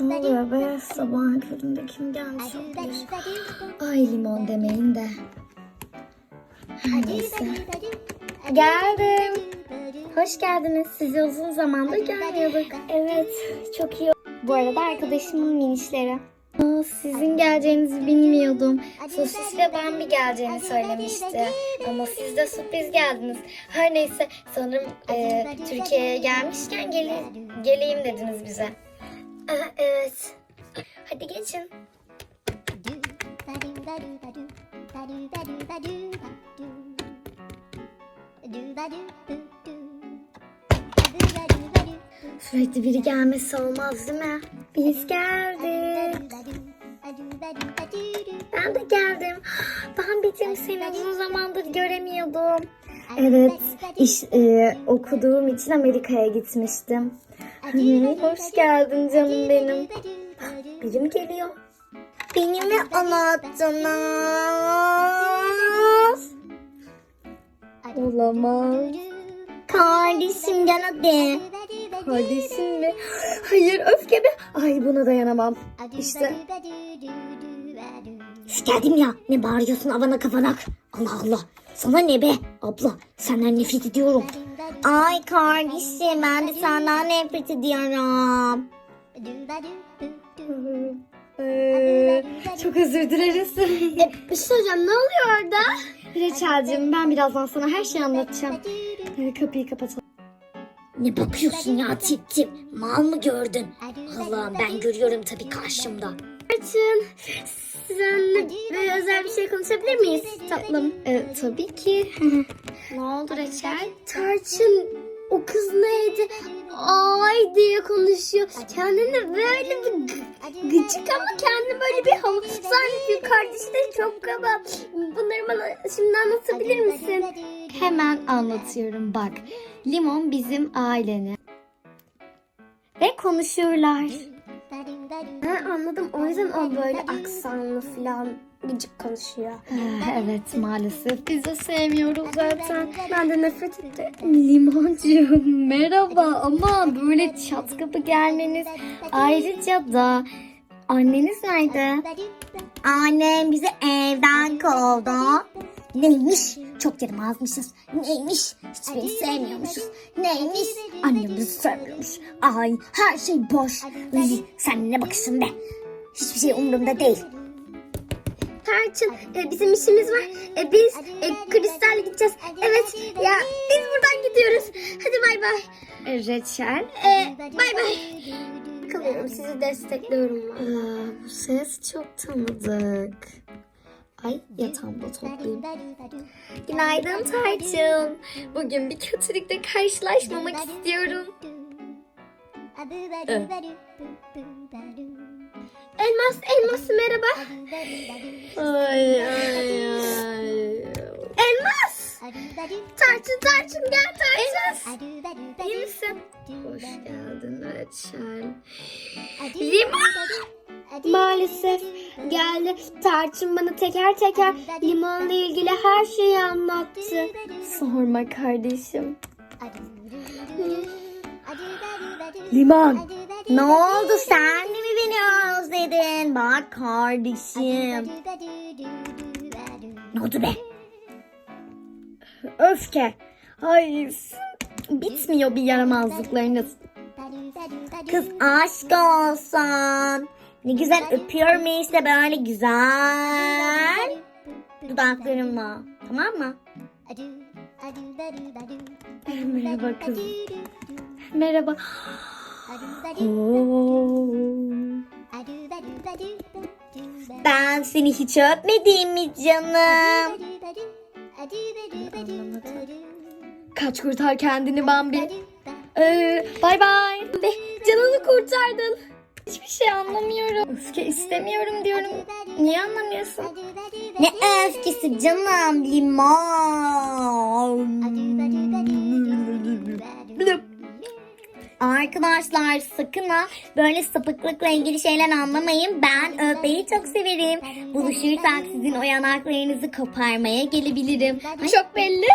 Ne oluyor be? Sabahın köründe kim gelmiş olabilir? Ay limon demeyin de. Neyse. Geldim. Hoş geldiniz. Sizi uzun zamandır görmüyorduk. Evet, çok iyi. Bu arada arkadaşımın minişleri. Aa, sizin geleceğinizi bilmiyordum. Sosis ve Bambi geleceğini söylemişti. Ama siz de sürpriz geldiniz. Her neyse sanırım e, Türkiye'ye gelmişken gele, geleyim dediniz bize. Aa, evet. Hadi geçin. Sürekli biri gelmesi olmaz değil mi? Biz geldik. Ben de geldim. Bambi'cim seni uzun zamandır göremiyordum. Evet, iş e, okuduğum için Amerika'ya gitmiştim. Hı, Hoş geldin canım benim. Biri mi geliyor? Beni mi anlattınız? Olamaz. Kardeşim gel hadi. Kardeşim mi? Hayır öfke mi? Ay buna dayanamam. İşte. Üf, geldim ya. Ne bağırıyorsun avana kafanak? Allah Allah. Sana ne be? Abla senden nefret ediyorum. Ay kardeşim ben de senden nefret ediyorum. Ee, çok özür dileriz. E, bir şey söyleyeceğim ne oluyor orada? Reçelciğim ben birazdan sana her şeyi anlatacağım. Ee, kapıyı kapatalım. Ne bakıyorsun ya tip tip? Mal mı gördün? Allah'ım ben görüyorum tabii karşımda. Tarçın sizinle bir özel bir şey konuşabilir miyiz tatlım? Ee, tabii ki. ne oldu Reçel? Tarçın o kız neydi? Ay diye konuşuyor. Kendini böyle bir gı- gıcık ama kendi böyle bir hava zannediyor. Kardeşi de çok kaba. Bunları bana şimdi anlatabilir misin? Hemen anlatıyorum bak. Limon bizim ailenin. Ve konuşuyorlar. Ha, anladım. O yüzden o böyle aksanlı falan gıcık konuşuyor. Ah, evet maalesef biz de sevmiyoruz zaten. Ben de nefret ettim. Limoncuğum merhaba ama böyle çat kapı gelmeniz. Ayrıca da anneniz nerede? Annem bizi evden kovdu. Neymiş? Çok yaramazmışız. Neymiş? Hiçbirini sevmiyormuşuz. Neymiş? Annem bizi sevmiyormuş. Ay her şey boş. Ay, sen ne bakışın be? Hiçbir şey umurumda değil. Tarçın e, bizim işimiz var. E, biz e, Kristal'le gideceğiz. Evet ya biz buradan gidiyoruz. Hadi bay bay. Reçel. E, bay bay. Kalıyorum sizi destekliyorum. Aa, bu ses çok tanıdık. Ay yatağımda toplayayım. Günaydın Tarçın. Bugün bir kötülükle karşılaşmamak istiyorum. Elmas elmas merhaba. Ay ay ay. Elmas. Tarçın tarçın gel tarçın. İyi misin? Hoş geldin Reçel. Limon. Maalesef geldi. Tarçın bana teker teker limonla ilgili her şeyi anlattı. Sorma kardeşim. Limon. Ne oldu sen de mi beni özledin? Bak kardeşim. Ne oldu be? Öfke. Ay bitmiyor bir yaramazlıklarınız. Kız aşk olsun. Ne güzel öpüyorum işte böyle güzel. Dudaklarımla. Tamam mı? Merhaba kızım. Merhaba. Ben seni hiç öpmedim mi canım? Kaç kurtar kendini Bambi. Ee, bay bay. Canını kurtardın. Hiçbir şey anlamıyorum. Öfke istemiyorum diyorum. Niye anlamıyorsun? Ne öfkesi canım limon. Arkadaşlar sakın ha böyle sapıklıkla ilgili şeyler anlamayın. Ben öpmeyi çok severim. Buluşursak sizin o yanaklarınızı koparmaya gelebilirim. Ay, çok belli.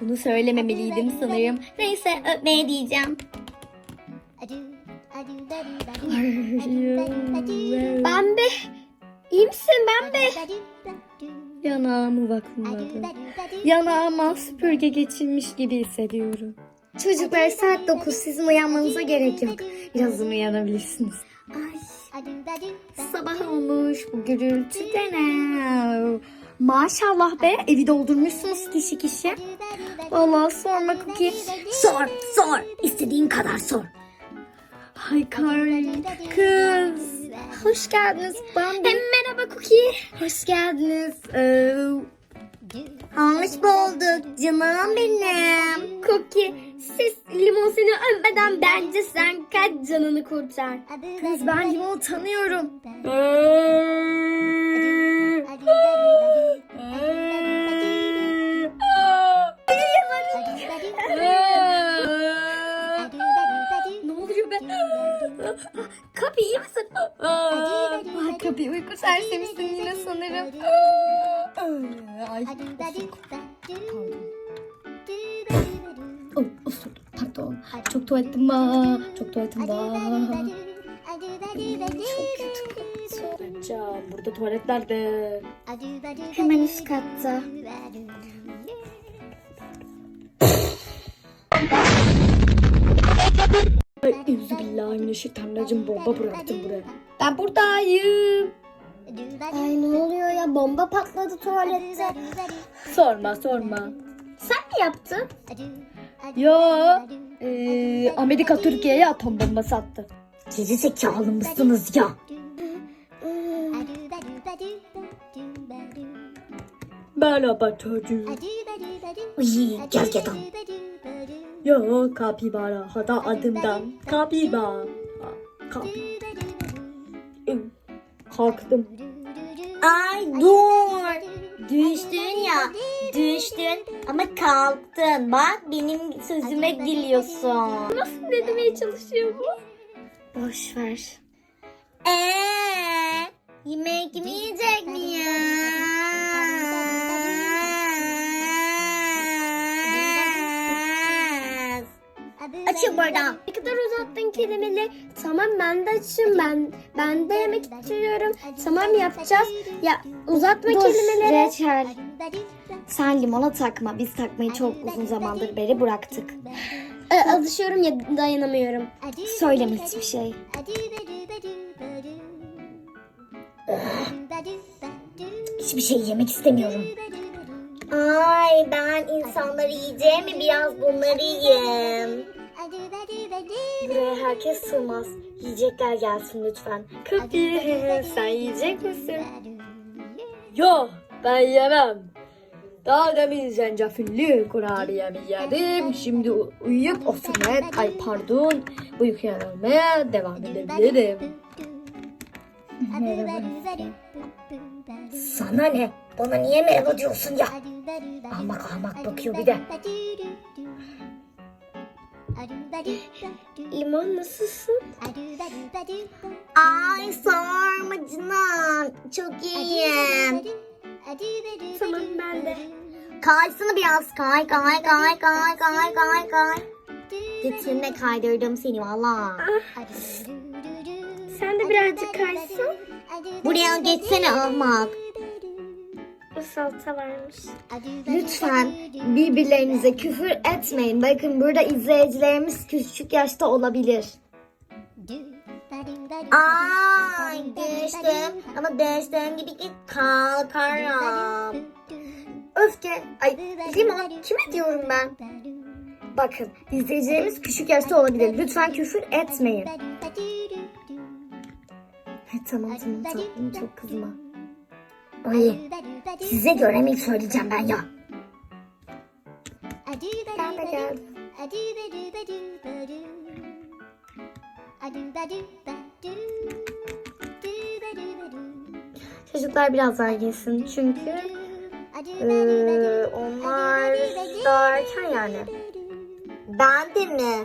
Bunu söylememeliydim sanırım. Neyse öpmeye diyeceğim. Bambi. İyi misin Bambi? Yanağımı vakumladım. Yanağıma süpürge geçirmiş gibi hissediyorum. Çocuklar saat 9 sizin uyanmanıza gerek yok. Birazdan uyanabilirsiniz. Ay sabah olmuş bu gürültü de ne? Maşallah be evi doldurmuşsunuz kişi kişi. Vallahi sorma Cookie. Sor sor istediğin kadar sor. Hay karnım kız. Hoş geldiniz Bambi. Merhaba Cookie. Hoş geldiniz. Ee, hoş bulduk canım benim. Cookie siz limon seni ölmeden bence sen kaç canını kurtar. Kız ben limonu tanıyorum. ne oluyor be? Kapi iyi misin? Ay Kapi uyku sersemisin yine sanırım. Ay oh, osurdum pardon. Çok tuvaletim var. Çok tuvaletim var. Çok kötü soracağım. Burada tuvalet nerede? Hemen üst katta. Ay Euzubillahimineşşeytanirracim bomba bıraktım buraya. Ben buradayım. Ay ne oluyor ya bomba patladı tuvalette. Sorma sorma. Sen mi yaptın? Ya e, Amerika Türkiye'ye atom bombası attı. Geri zekalı mısınız ya? Merhaba çocuğum. Uy gergedan. Yo kapibara hada adımdan kapibara. Kapi. Kalktım. Ay dur. Düştün ya. Düştün ama kalktın. Bak benim sözüme gülüyorsun. Nasıl ne demeye çalışıyor bu? Boş ver. Eee yemek mi yiyecek mi ya? Açın burada. Ne kadar uzattın kelimeleri. Tamam ben de açım ben. Ben de yemek istiyorum. Tamam yapacağız. Ya uzatma kelimeleri. Reçel. Sen limona takma. Biz takmayı çok uzun zamandır beri bıraktık. Ee, alışıyorum ya dayanamıyorum. Söyleme hiçbir şey. Hiçbir şey yemek istemiyorum. Ay ben insanları yiyeceğimi biraz bunları yiyeyim. Buraya herkes sığmaz. Yiyecekler gelsin lütfen. Kapı sen yiyecek misin? Yok ben yemem. Daha demin zencefilli kurabiyemi yedim. Şimdi uyuyup oturmaya, ay pardon, uykuya devam edebilirim. Sana ne? Bana niye merhaba diyorsun ya? Ahmak ahmak bakıyor bir de. Limon nasılsın? Ay sorma canım. Çok iyiyim. Tamam ben de. Kaysana biraz kay kay kay kay kay kay kay. Getirme kaydırdım seni valla. Sen de birazcık kaysın. Buraya geçsene ahmak. Bu salata varmış. Lütfen birbirlerinize küfür etmeyin. Bakın burada izleyicilerimiz küçük yaşta olabilir. Ay düştüm ama düştüğüm gibi ki kalkarım. Öfke. Ay limon kime diyorum ben? Bakın izleyicilerimiz küçük yaşta olabilir. Lütfen küfür etmeyin. Tamam tamam tatlım çok kızma. Ay size göre mi söyleyeceğim ben ya? Ben de geldim. Çocuklar birazdan yesin çünkü eee, onlar daha erken yani. Ben de mi?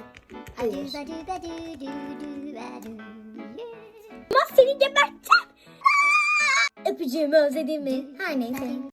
Hayır. Ama seni geberteceğim. Öpücüğümü özledin mi? Her neyse.